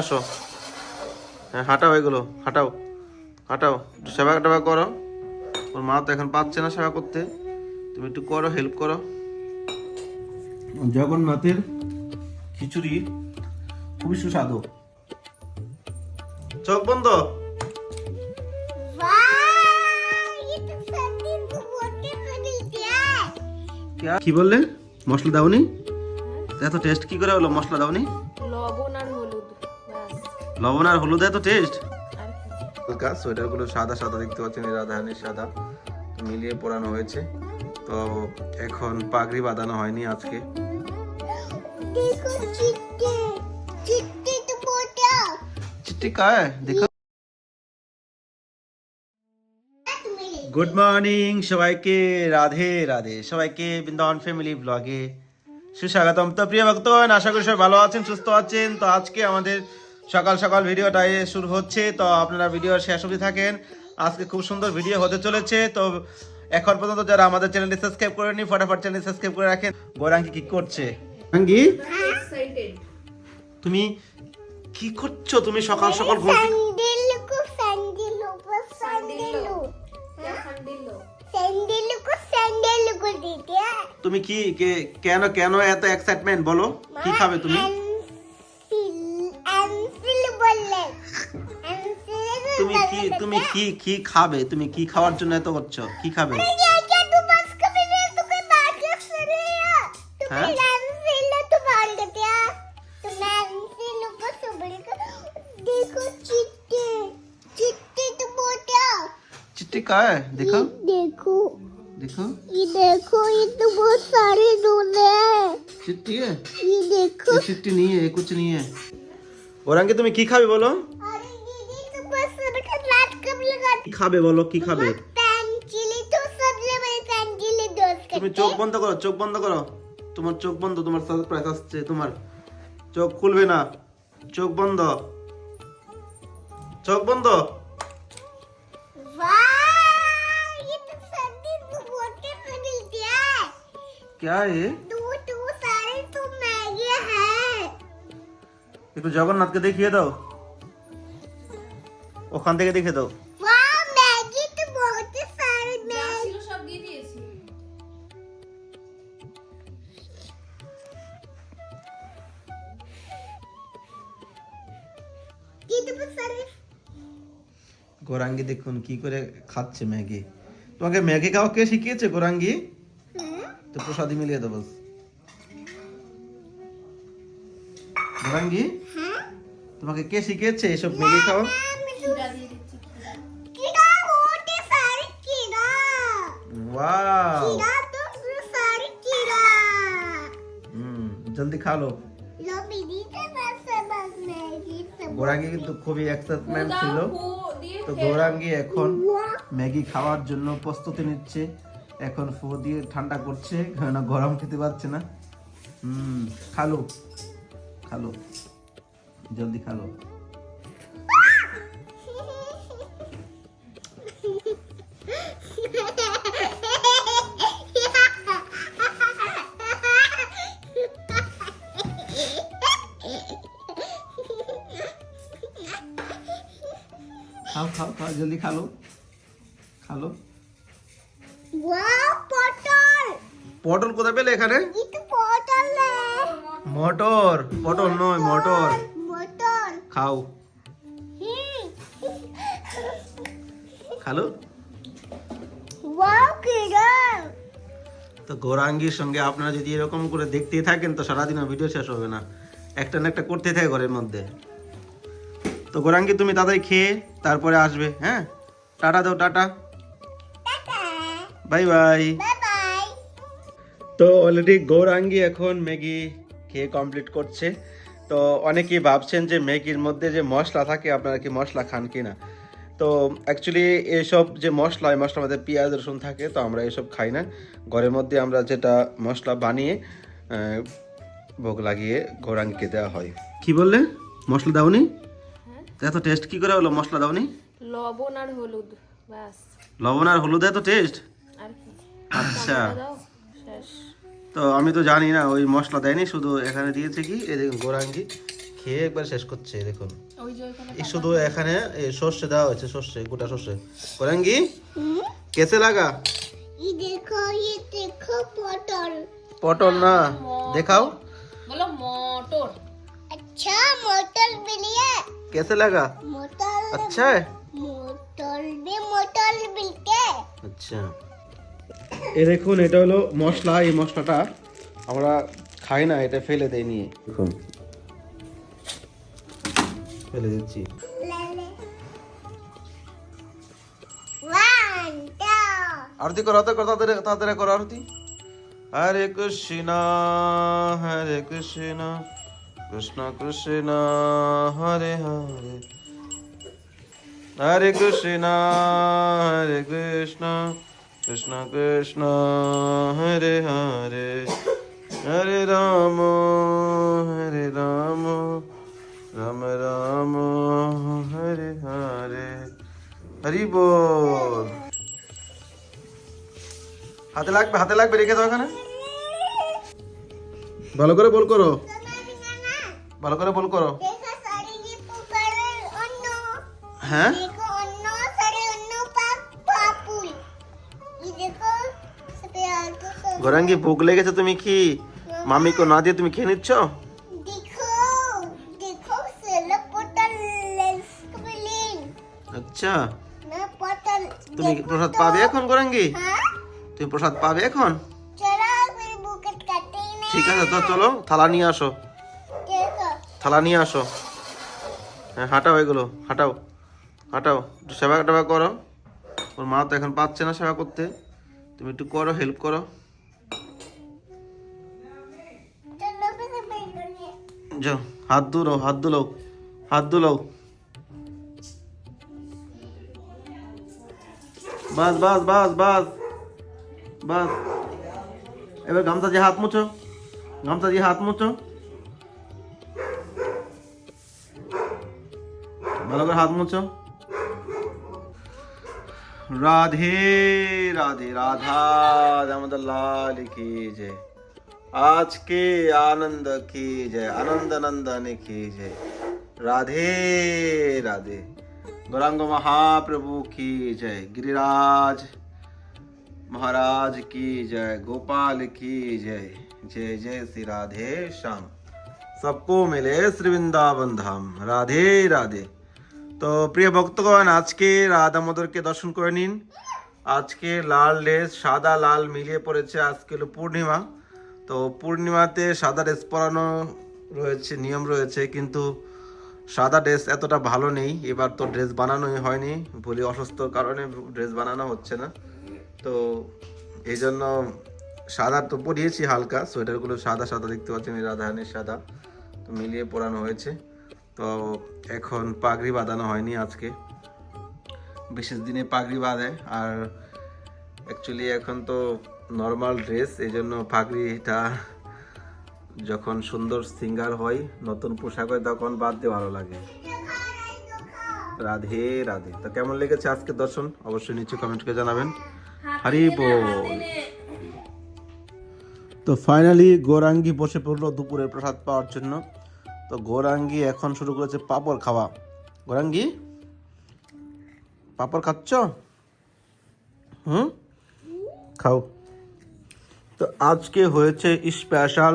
আসো। হ্যাঁ হাঁটাও এগুলো হাঁটাও হাঁটাও। একটু সেবা টেবা করো। ওর মা তো এখন পাচ্ছে না সেবা করতে। তুমি একটু করো হেল্প করো। জগন্নাথের খিচুড়ি খুবই সুস্বাদু। চোখ বন্ধ। কি বললে? মশলা দাওনি? এত টেস্ট কি করে হলো? মশলা দাওনি? লবণ আর হলুদ তো টেস্ট হালকা সোয়েটারগুলো সাদা সাদা দেখতে পাচ্ছেন এরা ধানের সাদা। মিলিয়ে পরানো হয়েছে। তো এখন পাগড়ি বাঁধানো হয়নি আজকে। গুড মর্নিং সবাইকে। রাধে রাধে। সবাইকে বৃন্দাবন ফ্যামিলি ব্লগে সুস্বাগতম। তো প্রিয় ভক্ত আশা করি সবাই ভালো আছেন, সুস্থ আছেন। তো আজকে আমাদের সকাল সকাল ভিডিওটা শুরু হচ্ছে। তো আপনারা ভিডিও শেষ অবধি থাকেন। আজকে খুব সুন্দর ভিডিও হতে চলেছে। তো এখন পর্যন্ত যারা আমাদের চ্যানেলটি সাবস্ক্রাইব করেনি ফটাফট চ্যানেল সাবস্ক্রাইব করে রাখেন। গৌরাঙ্গি কি করছে? গৌরাঙ্গি? তুমি কি করছ? তুমি সকাল সকাল ঘুম তুমি কি কেন কেন এত এক্সাইটমেন্ট বলো? কি খাবে তুমি? তুমি কি তুমি কি কি খাবে তুমি কি খাওয়ার জন্য এত করছো কি খাবে क्या क्या तू बस कभी नहीं तू कोई बात कर सुन रही है तू हाँ? एंसिल तो बोल देते हैं तू एंसिल को सुबह को देखो चिट्टे चिट्टे तो बोटा चिट्टी का है देखो देखो देखो ये देखो ये तो बहुत सारे डोले हैं चिट्टी है ये देखो ये चिट्टी नहीं है ये कुछ नहीं है ওরাঙ্গে তুমি কি খাবে বলো अरे दीदी খাবে বলো কি খাবে पैन चिली तो सबसे बड़ी पैन चिली दोस्त তুমি চোখ বন্ধ করো চোখ বন্ধ করো তোমার চোখ বন্ধ তোমার সারপ্রাইজ আসছে তোমার চোখ খুলবে না চোখ বন্ধ চোখ বন্ধ वाह ये तो सर्दी तो बोटे में मिलती है क्या है दो दो सारे तो मैगी है একটু জগন্নাথকে দেখিয়ে দাও ওখান থেকে দেখে দাও গোরাঙ্গি দেখুন কি করে খাচ্ছে ম্যাগি তোমাকে ম্যাগি খাওয়া কে শিখিয়েছে গোরাঙ্গি हैं? তো প্রসাদি মিলিয়ে দেবো গোরাঙ্গি हैं? তোমাকে কে শিখিয়েছে এসব ম্যাগি খাওয়া খিরা দিয়ে দিচ্ছি খিরা कीड़ा बहुत सारे कीड़ा ওয়াও कीड़ा तो बहुत सारे कीड़ा হুম জলদি খা লো लो दीदी গোরাঙ্গি কিন্তু খুবই এক্সাইটমেন্ট ছিল। তো গোরাঙ্গি এখন ম্যাগি খাওয়ার জন্য প্রস্তুতি নিচ্ছে। এখন ফু দিয়ে ঠান্ডা করছে কেননা গরম খেতে পারছে না। হুম খালো। খালো। জলদি খালো। খাও জলদি খালো। খালো। পটল! পটল কোথায় পেলে এখানে? মটর পটল নয় মটর। খাও। খালো? তো গৌরাঙ্গীর সঙ্গে আপনারা যদি এরকম করে দেখতেই থাকেন তো সারাদিন ভিডিও শেষ হবে না। একটা না একটা করতে থাকে ঘরের মধ্যে। তো গোরাঙ্গি তুমি তাড়াতাড়ি খেয়ে তারপরে আসবে হ্যাঁ? টাটা দাও টাটা। Bye bye. তো অলরেডি গৌরাঙ্গি এখন ম্যাগি খেয়ে কমপ্লিট করছে। তো অনেকেই ভাবছেন যে ম্যাগির মধ্যে যে মশলা থাকে আপনারা কি মশলা খান কি না? তো অ্যাকচুয়ালি এইসব যে মশলা এই মশলার মধ্যে পেঁয়াজ রসুন থাকে তো আমরা এসব খাই না। ঘরের মধ্যে আমরা যেটা মশলা বানিয়ে ভোগ লাগিয়ে গৌরাঙ্গিকে দেওয়া হয়। কি বললে? মশলা দাওনি? এত টেস্ট কি করে হলো? মশলা দাওনি? লবণ আর হলুদ বাস লবণ আর হলুদ এতো টেস্ট আচ্ছা। তো আমি তো জানি না ওই মশলা দেয়নি শুধু এখানে দিয়েছে কি? এই দেখুন গোরাঙ্গি। খেয়ে একবার শেষ করছে দেখুন। এই শুধু এখানে এই সর্ষে দেওয়া হয়েছে সর্ষে গোটা সর্ষে। গোরাঙ্গি কেসে লাগা? দেখো দেখো পটল। পটল না? দেখাও। বলো মটর। আচ্ছা মটর বিলিয়ে কেসে লাগা मोटल আচ্ছা मोटल में मोटल मिलते আচ্ছা এ দেখুন এটা হলো মশলা এই মশলাটা আমরা খাই না এটা ফেলে দেই নিয়ে দেখুন ফেলে দিচ্ছি ले ले वन टू আরতি করো আরতি করো তাড়াতাড়ি তাড়াতাড়ি করো আরতি হরে কৃষ্ণ হরে কৃষ্ণ কৃষ্ণ কৃষ্ণ, হরে হরে। হরে কৃষ্ণ হরে কৃষ্ণ কৃষ্ণ কৃষ্ণ, হরে হরে। হরে রাম হরে রাম রাম রাম, হরে হরে। হরি বল। হাতে লাগবে হাতে লাগবে, রেখে দাও এখানে। ভালো করে বল করো। ভালো করে বল করো। হ্যাঁ? গরাঙ্গি ভোগ লেগেছে তুমি কি? মামিকে না দিয়ে তুমি খেয়ে নিচ্ছ? আচ্ছা। তুমি প্রসাদ পাবে এখন গরাঙ্গি? তুমি প্রসাদ পাবে এখন? ঠিক আছে তো চলো থালা নিয়ে আসো। থালা নিয়ে আসো। হ্যাঁ হাঁটাও এগুলো, হাঁটাও হাঁটাও। একটু সেবা টেবা করো। ওর মা তো এখন পাচ্ছে না সেবা করতে। তুমি একটু করো হেল্প করো। হাত দুলো হাত ধুলো হাত ধুলো। বাস বাস বাস বাস বাস। এবার গামছা দিয়ে হাত মুছো, গামছা দিয়ে হাত মুছো। ভালো করে হাত মুছো রাধে রাধে রাধা দামোদর লাল কি জয় आज के आनंद की जय आनंद नंदन की जय राधे राधे गौरांग महाप्रभु की जय गिरिराज महाराज की जय गोपाल की जय जय जय श्री राधे श्याम सबको मिले श्री वृंदावन धाम রাধে রাধে তো প্রিয় ভক্তগণ, আজকে রাধা মদরকে দর্শন করে নিন। আজকে লাল ড্রেস সাদা লাল মিলিয়ে পড়েছে আজকে হলো পূর্ণিমা। তো পূর্ণিমাতে সাদা ড্রেস পরানো রয়েছে, নিয়ম রয়েছে, কিন্তু সাদা ড্রেস এতটা ভালো নেই। এবার তো ড্রেস বানানোই হয়নি, বলি অসুস্থ কারণে ড্রেস বানানো হচ্ছে না। তো এই জন্য সাদা তো পরিয়েছি হালকা, সোয়েটারগুলো সাদা সাদা দেখতে পাচ্ছেন, এই রাধারানীর সাদা তো মিলিয়ে পরানো হয়েছে। তো এখন পাগড়ি বাঁধানো হয়নি আজকে। বিশেষ দিনে পাগড়ি বাঁধে আর অ্যাকচুয়ালি এখন তো নর্মাল ড্রেস এই জন্য পাগড়িটা যখন সুন্দর সিঙ্গার হয় নতুন পোশাক হয় তখন বাঁধতে ভালো লাগে। রাধে রাধে। তো কেমন লেগেছে আজকে দর্শন? অবশ্যই নিচে কমেন্ট করে জানাবেন। হরি বল। তো ফাইনালি গৌরাঙ্গি বসে পড়ল দুপুরে প্রসাদ পাওয়ার জন্য। তো গৌরাঙ্গি এখন শুরু করেছে পাপড় খাওয়া। গৌরাঙ্গি, পাপড় খাচ্ছ? হুম? খাও। তো আজকে হয়েছে স্পেশাল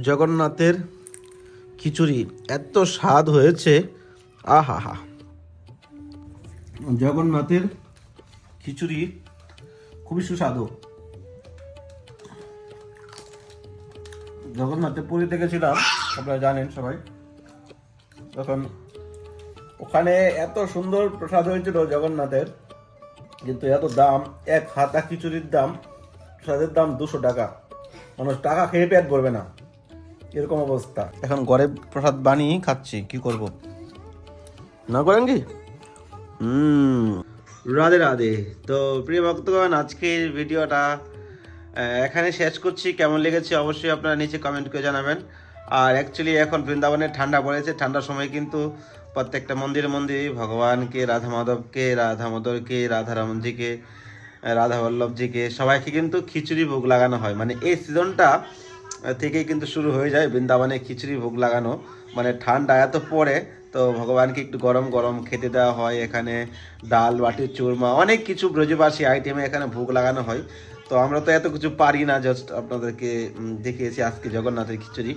জগন্নাথের খিচুড়ি। এত স্বাদ হয়েছে। আহা হা জগন্নাথের খিচুড়ি খুবই সুস্বাদু। জগন্নাথে পুরীতে গেছিলাম। আপনারা জানেন সবাই। তখন ওখানে এত সুন্দর প্রসাদ হয়েছিল জগন্নাথের কিন্তু এত দাম এক হাতা খিচুড়ির দাম প্রসাদের দাম দুশো টাকা। মানুষ টাকা খেয়ে পেট ভরবে না। এরকম অবস্থা। এখন ঘরে প্রসাদ বানিয়ে খাচ্ছি কি করব? না করেন কি? হুম। রাধে রাধে। তো প্রিয় ভক্তগণ আজকের ভিডিওটা এখানে শেষ করছি। কেমন লেগেছে অবশ্যই আপনারা নিচে কমেন্ট করে জানাবেন। আর অ্যাকচুয়ালি এখন বৃন্দাবনে ঠান্ডা পড়েছে। ঠান্ডার সময় কিন্তু প্রত্যেকটা মন্দিরে মন্দিরে ভগবানকে, রাধা মাধবকে, রাধা মদরকে রাধা রমনজিকে রাধা বল্লভজিকে, সবাইকে কিন্তু খিচুড়ি ভোগ লাগানো হয়। মানে এই সিজনটা থেকেই কিন্তু শুরু হয়ে যায় বৃন্দাবনে খিচুড়ি ভোগ লাগানো। মানে ঠান্ডা এত পড়ে, তো ভগবানকে একটু গরম গরম খেতে দেওয়া হয়। এখানে ডাল, বাটির চুরমা, অনেক কিছু ব্রজবাসী আইটেমে এখানে ভোগ লাগানো হয়। তো আমরা তো এত কিছু পারি না জাস্ট আপনাদেরকে দেখিয়েছি আজকে জগন্নাথের খিচুড়ি।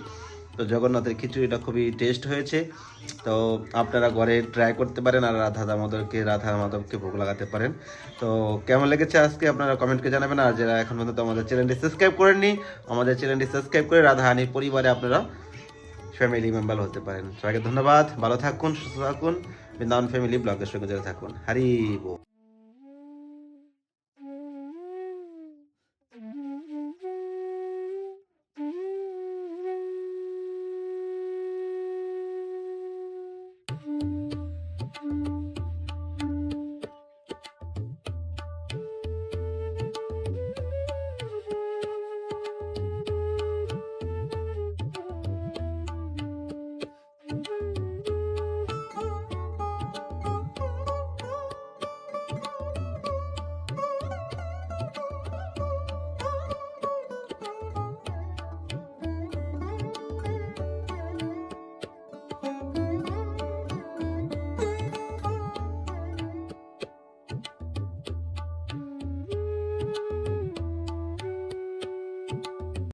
তো জগন্নাথের খিচুড়িটা খুবই টেস্ট হয়েছে। তো আপনারা ঘরে ট্রাই করতে পারেন আর রাধা দামোদরকে, রাধা মাধবকে ভোগ লাগাতে পারেন। তো কেমন লেগেছে আজকে? আপনারা কমেন্টকে জানাবেন। আর যারা এখন পর্যন্ত আমাদের চ্যানেলটি সাবস্ক্রাইব করেননি, আমাদের চ্যানেলটি সাবস্ক্রাইব করে রাধা হানি পরিবারে আপনারা ফ্যামিলি মেম্বার হতে পারেন। সবাইকে ধন্যবাদ। ভালো থাকুন, সুস্থ থাকুন। বৃন্দাবন ফ্যামিলি ব্লগের সঙ্গে জড়িত থাকুন। হারি